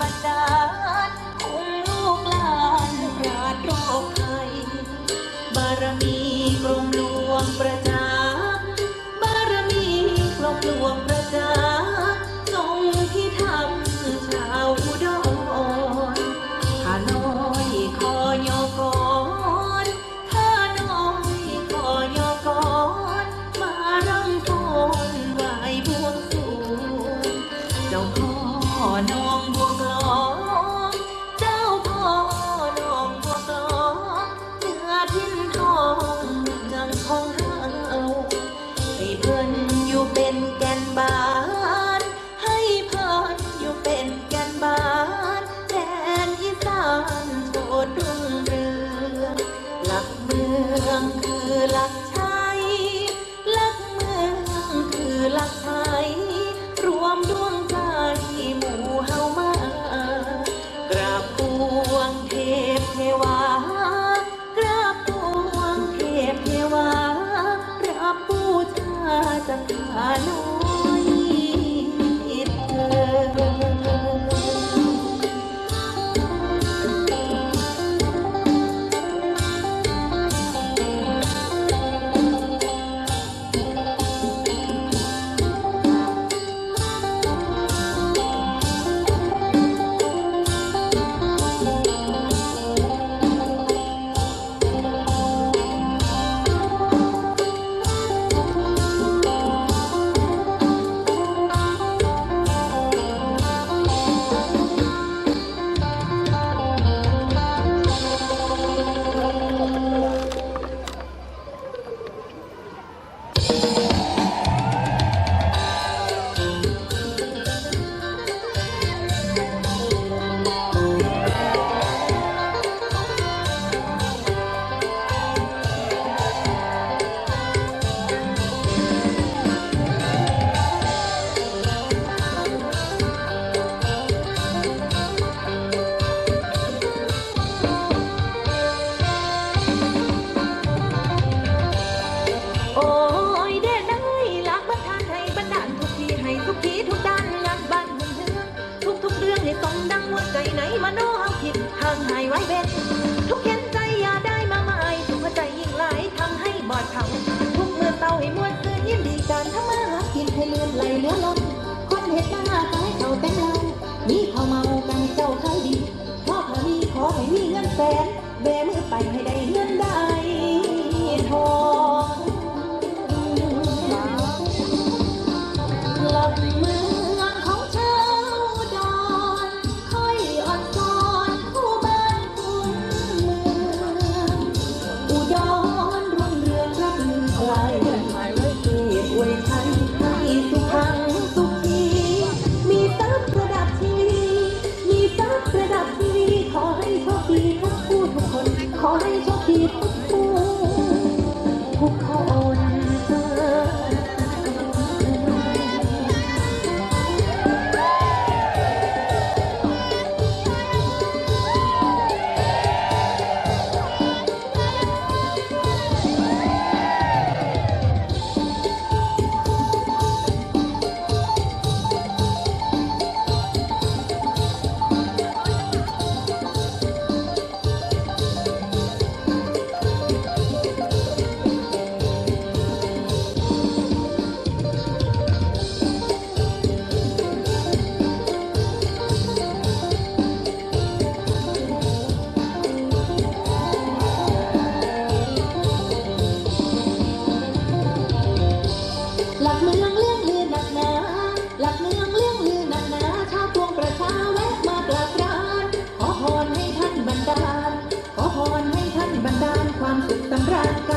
บันดาลคุ้มลูกหลานปราดโรคภัยบารมีกรมหลวงประจักษ์บารมีกรมหลวงประจักษ์ทรงที่ทำชาวอุดรข้าน้อยขอยกอนข้าน้อยขอยกอนมารำฟ้อนไหวบวงสรวงเจ้าขอน้อง จักขาน้อ คิดทางหายไว้เบ็ดทุกเข็นใจอย่าได้มาหมายทุกหัวใจยิ่งหลายทำให้บอดเขาทุกเมื่อเตาให้มวดซื้อยินดีการทำมาหากินให้เลื่อนไหลเลือล้นคนเห็ดหน้าตายเขาแต่งเรามีเขาเมากันเจ้าขายดีพ่อพามีขอให้มีเงินแสนแบมือไปให้ได้ mostrar.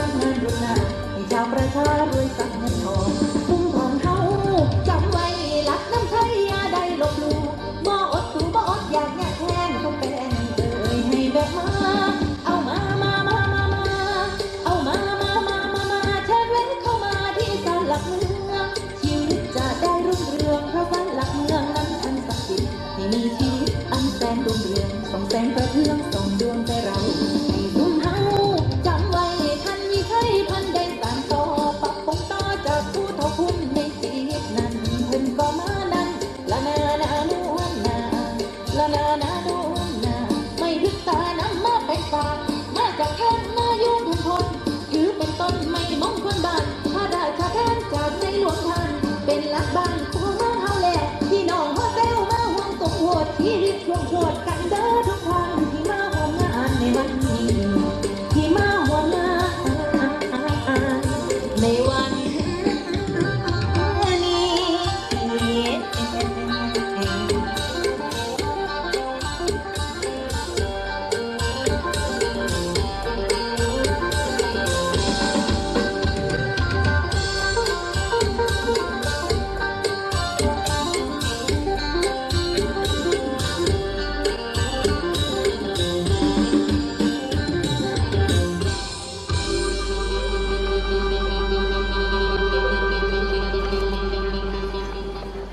と